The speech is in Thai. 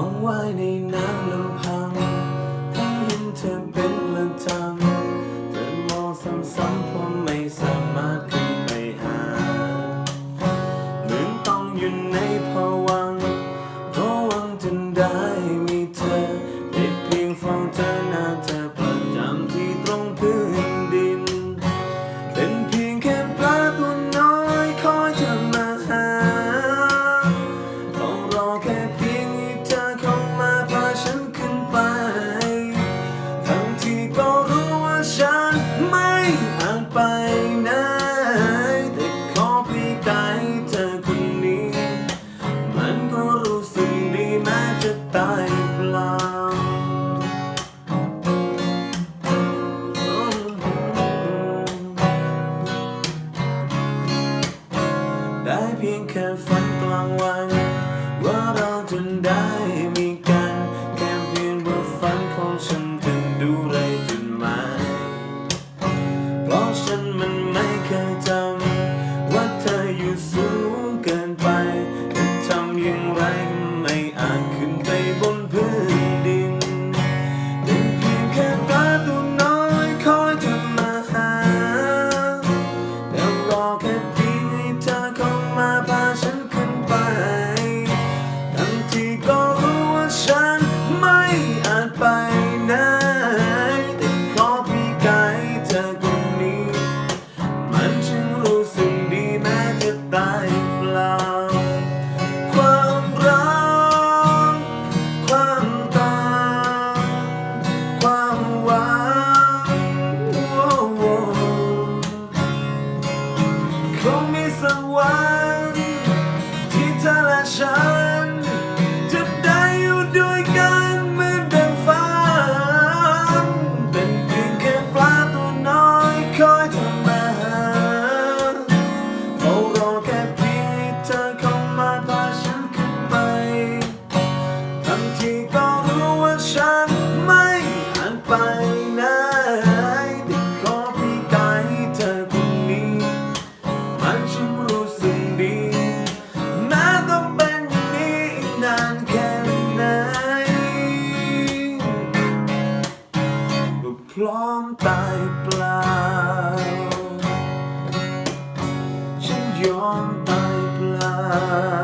องว่ายในน้ำลำพังถ้าเห็นเธอเป็นละจัง เธอมองซ้ำๆเพราะไม่สามารถขึ้นไปหา เหมือนต้องอยู่ในภวังภวังจนได้มีเธอได้เพียงฟองาเธอหน้าเธอประจำที่ตรงพื้นดิน เป็นเพียงแค่ปลาตัวน้อยคอยเธอมาหาเฝ้ารอแค่เพียง แค่ฝันกลางวัน ว่าเราจะได้มีกัน แค่เพียงว่ฝันของฉันถึงดูไรจนดหมาเพราะฉันมันไม่เคยจำ ว่าเธออยู่สูงเกินไปจะทำอย่างไรไม่อาจขึ้นไปบนพื้นดินเป็นเพียงแค่ตาตัวน้อยคอยจะมาหาแล้วรอแค่เพียงให้เธอเข้ามา reason why. ร้อมตายเปล่า ฉันยอมตายเปล่า